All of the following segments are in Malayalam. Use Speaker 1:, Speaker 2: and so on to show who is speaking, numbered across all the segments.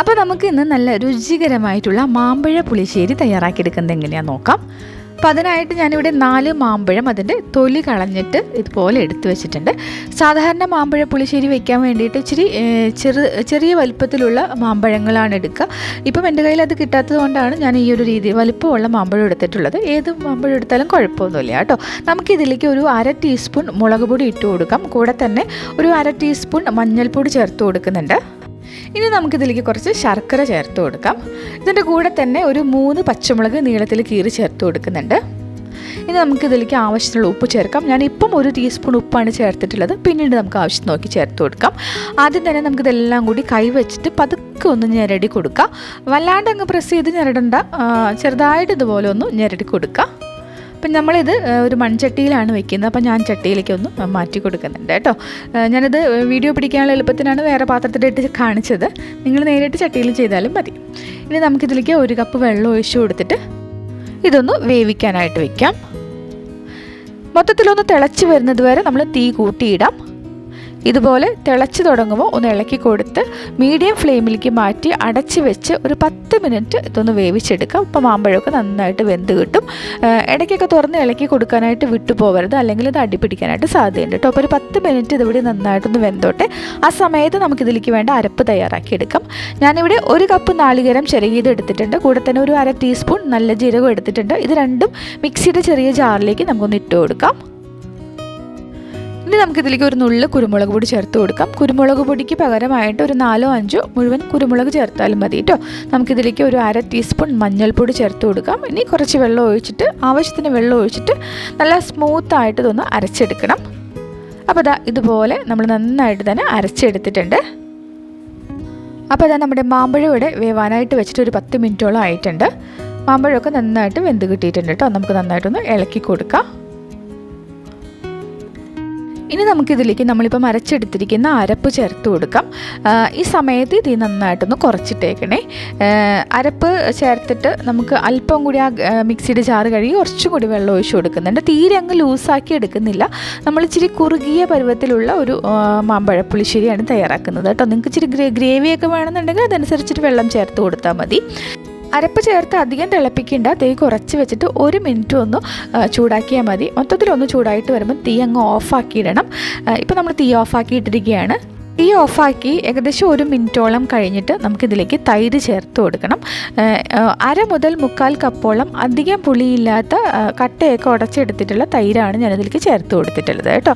Speaker 1: അപ്പോൾ നമുക്ക് ഇന്ന് നല്ല രുചികരമായിട്ടുള്ള മാമ്പഴ പുളിശ്ശേരി തയ്യാറാക്കിയെടുക്കുന്നത് എങ്ങനെയാണെന്ന് നോക്കാം. അപ്പോൾ അതിനായിട്ട് ഞാനിവിടെ നാല് മാമ്പഴം അതിന്റെ തൊലി കളഞ്ഞിട്ട് ഇതുപോലെ എടുത്തു വെച്ചിട്ടുണ്ട്. സാധാരണ മാമ്പഴ പുളിശ്ശേരി വെക്കാൻ വേണ്ടിയിട്ട് ഇച്ചിരി ചെറു ചെറിയ വലുപ്പത്തിലുള്ള മാമ്പഴങ്ങളാണ് എടുക്കുക. ഇപ്പം എന്റെ കയ്യിൽ അത് കിട്ടാത്തത് കൊണ്ടാണ് ഞാൻ ഈ ഒരു രീതി വലുപ്പമുള്ള മാമ്പഴം എടുത്തിട്ടുള്ളത്. ഏത് മാമ്പഴം എടുത്താലും കുഴപ്പമൊന്നുമില്ല കേട്ടോ. നമുക്കിതിലേക്ക് ഒരു അര ടീസ്പൂൺ മുളക് പൊടി ഇട്ട് കൊടുക്കാം. കൂടെ തന്നെ ഒരു അര ടീസ്പൂൺ മഞ്ഞൾപ്പൊടി ചേർത്ത് കൊടുക്കുന്നുണ്ട്. ഇനി നമുക്കിതിലേക്ക് കുറച്ച് ശർക്കര ചേർത്ത് കൊടുക്കാം. ഇതിന്റെ കൂടെ തന്നെ ഒരു മൂന്ന് പച്ചമുളക് നീളത്തിൽ കീറി ചേർത്ത് കൊടുക്കുന്നുണ്ട്. ഇനി നമുക്കിതിലേക്ക് ആവശ്യത്തിനുള്ള ഉപ്പ് ചേർക്കാം. ഞാൻ ഇപ്പം ഒരു ടീസ്പൂൺ ഉപ്പാണ് ചേർത്തിട്ടുള്ളത്. പിന്നീട് നമുക്ക് ആവശ്യം നോക്കി ചേർത്ത് കൊടുക്കാം. ആദ്യം തന്നെ നമുക്കിതെല്ലാം കൂടി കൈ വെച്ചിട്ട് പതുക്കെ ഒന്ന് ഞെരടി കൊടുക്കാം. വല്ലാണ്ട് അങ്ങ് പ്രസ് ചെയ്ത് ഞെരടണ്ട. ചെറുതായിട്ട് ഇതുപോലെ ഒന്ന് ഞെരടി കൊടുക്കാം. അപ്പം നമ്മളിത് ഒരു മൺചട്ടിയിലാണ് വെക്കുന്നത്. അപ്പം ഞാൻ ചട്ടിയിലേക്ക് ഒന്ന് മാറ്റി കൊടുക്കുന്നുണ്ട് കേട്ടോ. ഞാനിത് വീഡിയോ പിടിക്കാനുള്ള എളുപ്പത്തിനാണ് വേറെ പാത്രത്തിലിട്ട് കാണിച്ചത്. നിങ്ങൾ നേരിട്ട് ചട്ടിയിൽ ചെയ്താലും മതി. ഇനി നമുക്കിതിലേക്ക് ഒരു കപ്പ് വെള്ളം ഒഴിച്ചു കൊടുത്തിട്ട് ഇതൊന്ന് വേവിക്കാനായിട്ട് വെക്കാം. മൊത്തത്തിലൊന്ന് തിളച്ച് വരുന്നത് വരെ നമ്മൾ തീ കൂട്ടിയിടാം. ഇതുപോലെ തിളച്ചു തുടങ്ങുമ്പോൾ ഒന്ന് ഇളക്കി കൊടുത്ത് മീഡിയം ഫ്ലെയിമിലേക്ക് മാറ്റി അടച്ച് വെച്ച് ഒരു പത്ത് മിനിറ്റ് ഇതൊന്ന് വേവിച്ചെടുക്കാം. അപ്പോൾ മാമ്പഴമൊക്കെ നന്നായിട്ട് വെന്ത് കിട്ടും. ഇടയ്ക്കൊക്കെ തുറന്ന് ഇളക്കി കൊടുക്കാനായിട്ട് വിട്ടു പോകരുത് അല്ലെങ്കിൽ ഇത് അടിപിടിക്കാനായിട്ട് സാധ്യതയുണ്ട് കേട്ടോ. അപ്പോൾ ഒരു പത്ത് മിനിറ്റ് ഇതിവിടെ നന്നായിട്ടൊന്ന് വെന്തോട്ടെ. ആ സമയത്ത് നമുക്കിതിലേക്ക് വേണ്ട അരപ്പ് തയ്യാറാക്കി എടുക്കാം ഞാനിവിടെ ഒരു കപ്പ് നാളികേരം ചിരകിയത് എടുത്തിട്ടുണ്ട്. കൂടെ തന്നെ ഒരു അര ടീസ്പൂൺ നല്ല ജീരകം എടുത്തിട്ടുണ്ട്. ഇത് രണ്ടും മിക്സിയുടെ ചെറിയ ജാറിലേക്ക് നമുക്കൊന്ന് ഇട്ട് കൊടുക്കാം. ഇനി നമുക്കിതിലേക്ക് ഒരു നുള്ള് കുരുമുളക് പൊടി ചേർത്ത് കൊടുക്കാം. കുരുമുളക് പൊടിക്ക് പകരമായിട്ട് ഒരു നാലോ അഞ്ചോ മുഴുവൻ കുരുമുളക് ചേർത്താലും മതി കേട്ടോ നമുക്കിതിലേക്ക് ഒരു അര ടീസ്പൂൺ മഞ്ഞൾപ്പൊടി ചേർത്ത് കൊടുക്കാം. ഇനി കുറച്ച് വെള്ളം ഒഴിച്ചിട്ട് ആവശ്യത്തിന് വെള്ളം ഒഴിച്ചിട്ട് നല്ല സ്മൂത്ത് ആയിട്ട് ഇതൊന്ന് അരച്ചെടുക്കണം. അപ്പോൾ ഇതാ ഇതുപോലെ നമ്മൾ നന്നായിട്ട് തന്നെ അരച്ചെടുത്തിട്ടുണ്ട്. അപ്പോൾ ഇതാ നമ്മുടെ മാമ്പഴം ഇവിടെ വേവാനായിട്ട് വെച്ചിട്ട് ഒരു പത്ത് മിനിറ്റോളം ആയിട്ടുണ്ട്. മാമ്പഴമൊക്കെ നന്നായിട്ട് വെന്ത് കിട്ടിയിട്ടുണ്ട് കേട്ടോ നമുക്ക് നന്നായിട്ടൊന്ന് ഇളക്കി കൊടുക്കാം. ഇനി നമുക്കിതിലേക്ക് നമ്മളിപ്പോൾ അരച്ചെടുത്തിരിക്കുന്ന അരപ്പ് ചേർത്ത് കൊടുക്കാം. ഈ സമയത്ത് ഇത് നന്നായിട്ടൊന്ന് കുറച്ചിട്ടേക്കണേ. അരപ്പ് ചേർത്തിട്ട് നമുക്ക് അല്പം കൂടി ആ മിക്സിയുടെ ജാറ് കഴുകി കുറച്ചും കൂടി വെള്ളം ഒഴിച്ച് കൊടുക്കുന്നുണ്ട്. തീരെ അങ്ങ് ലൂസാക്കി എടുക്കുന്നില്ല. നമ്മൾ ഇച്ചിരി കുറുകിയ പരുവത്തിലുള്ള ഒരു മാമ്പഴപ്പുളിശ്ശേരിയാണ് മാമ്പഴ പുളിശ്ശേരിയാണ് തയ്യാറാക്കുന്നത് കേട്ടോ. നിങ്ങൾക്ക് ഇച്ചിരി ഗ്രേ ഗ്രേവിയൊക്കെ വേണമെന്നുണ്ടെങ്കിൽ അതനുസരിച്ചിട്ട് വെള്ളം ചേർത്ത് കൊടുത്താൽ മതി. അരപ്പ് ചേർത്ത് അധികം തിളപ്പിക്കേണ്ട തീ കുറച്ച് വെച്ചിട്ട് ഒരു മിനിറ്റ് ഒന്ന് ചൂടാക്കിയാൽ മതി. മൊത്തത്തിലൊന്ന് ചൂടായിട്ട് വരുമ്പോൾ തീ അങ്ങ് ഓഫാക്കിയിടണം. ഇപ്പോൾ നമ്മൾ തീ ഓഫാക്കിയിട്ടിരിക്കുകയാണ്. തീ ഓഫാക്കി ഏകദേശം ഒരു മിനിറ്റോളം കഴിഞ്ഞിട്ട് നമുക്കിതിലേക്ക് തൈര് ചേർത്ത് കൊടുക്കണം. അര മുതൽ മുക്കാൽ കപ്പോളം അധികം പുളിയില്ലാത്ത കട്ടയൊക്കെ ഉടച്ചെടുത്തിട്ടുള്ള തൈരാണ് ഞാനിതിലേക്ക് ചേർത്ത് കൊടുത്തിട്ടുള്ളത് കേട്ടോ.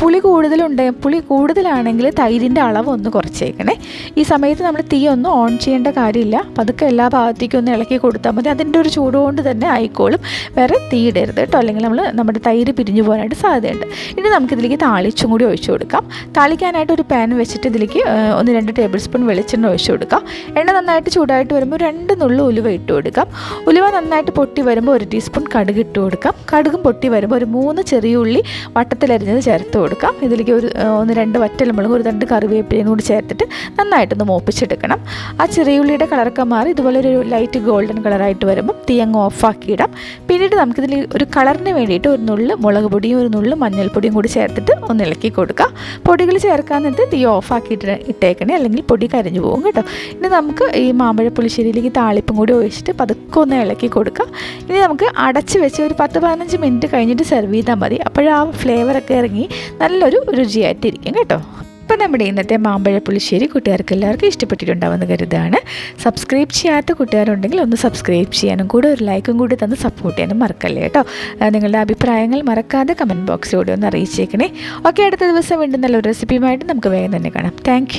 Speaker 1: പുളി കൂടുതലുണ്ട് പുളി കൂടുതലാണെങ്കിൽ തൈരിന്റെ അളവ് ഒന്ന് കുറച്ചേക്കണേ. ഈ സമയത്ത് നമ്മൾ തീ ഒന്നും ഓൺ ചെയ്യേണ്ട കാര്യമില്ല. പതുക്കെ എല്ലാ ഭാഗത്തേക്കും ഒന്ന് ഇളക്കി കൊടുത്താൽ മതി. അതിന്റെ ഒരു ചൂട് കൊണ്ട് തന്നെ ആയിക്കോളും. വേറെ തീ ഇടരുത് കേട്ടോ. അല്ലെങ്കിൽ നമ്മൾ നമ്മുടെ തൈര് പിരിഞ്ഞു പോകാനായിട്ട് സാധ്യതയുണ്ട്. ഇനി നമുക്കിതിലേക്ക് താളിച്ചും കൂടി ഒഴിച്ചു കൊടുക്കാം. താളിക്കാനായിട്ട് ഒരു പാൻ വെച്ചിട്ട് ഇതിലേക്ക് ഒന്ന് രണ്ട് ടേബിൾ സ്പൂൺ വെളിച്ചെണ്ണ ഒഴിച്ചു കൊടുക്കാം. എണ്ണ നന്നായിട്ട് ചൂടായിട്ട് വരുമ്പോൾ രണ്ട് നുള്ളു ഉലുവ ഇട്ട് കൊടുക്കാം. ഉലുവ നന്നായിട്ട് പൊട്ടി വരുമ്പോൾ ഒരു ടീസ്പൂൺ കടുക് ഇട്ട് കൊടുക്കാം. കടുകും പൊട്ടി വരുമ്പോൾ ഒരു മൂന്ന് ചെറിയ ഉള്ളി വട്ടത്തിലരിഞ്ഞത് ചേർത്ത് കൊടുക്കാം. ഇതിലേക്ക് ഒരു ഒന്ന് രണ്ട് വറ്റൽമുളക് ഒരു രണ്ട് കറിവേപ്പിലയും കൂടി ചേർത്തിട്ട് നന്നായിട്ടൊന്ന് മൂപ്പിച്ചെടുക്കണം. ആ ചെറിയ ഉള്ളിയുടെ കളറൊക്കെ മാറി ഇതുപോലെ ഒരു ലൈറ്റ് ഗോൾഡൻ കളറായിട്ട് വരുമ്പോൾ തീ അങ്ങ് ഓഫാക്കിയിടാം പിന്നീട് നമുക്കിതിൽ ഒരു കളറിന് വേണ്ടിയിട്ട് ഒരു നുള്ള് മുളക് പൊടിയും ഒരു നുള്ള് മഞ്ഞൾപ്പൊടിയും കൂടി ചേർത്തിട്ട് ഒന്ന് ഇളക്കി കൊടുക്കുക പൊടികൾ ചേർക്കാൻ തീ ഓഫാക്കിയിട്ട് ഇട്ടേക്കണേ. അല്ലെങ്കിൽ പൊടി കരിഞ്ഞു പോകും കേട്ടോ. ഇനി നമുക്ക് ഈ മാമ്പഴ പുളിശ്ശേരിയിലേക്ക് താളിപ്പും കൂടി ഒഴിച്ചിട്ട് പതുക്കെ ഒന്ന് ഇളക്കി കൊടുക്കാം. ഇനി നമുക്ക് അടച്ച് വെച്ച് ഒരു പത്ത് പതിനഞ്ച് മിനിറ്റ് കഴിഞ്ഞിട്ട് സെർവ് ചെയ്താൽ മതി. അപ്പോഴാ ഫ്ലേവറൊക്കെ ഇറങ്ങി നല്ലൊരു രുചിയായിട്ടിരിക്കും കേട്ടോ. അപ്പം നമ്മുടെ ഇന്നത്തെ മാമ്പഴ പുളിശ്ശേരി കൂട്ടുകാർക്ക് എല്ലാവർക്കും ഇഷ്ടപ്പെട്ടിട്ടുണ്ടാവുമെന്ന് കരുതാണ്. സബ്സ്ക്രൈബ് ചെയ്യാത്ത കൂട്ടുകാരുണ്ടെങ്കിൽ ഒന്ന് സബ്സ്ക്രൈബ് ചെയ്യാനും കൂടെ ഒരു ലൈക്കും കൂടി തന്ന് സപ്പോർട്ട് ചെയ്യാനും മറക്കല്ലേ കേട്ടോ. നിങ്ങളുടെ അഭിപ്രായങ്ങൾ മറക്കാതെ കമന്റ് ബോക്സിലൂടെ ഒന്ന് അറിയിച്ചേക്കണേ. ഓക്കെ അടുത്ത ദിവസം വീണ്ടും നല്ലൊരു റെസിപ്പിയുമായിട്ട് നമുക്ക് വേഗം തന്നെ കാണാം. താങ്ക്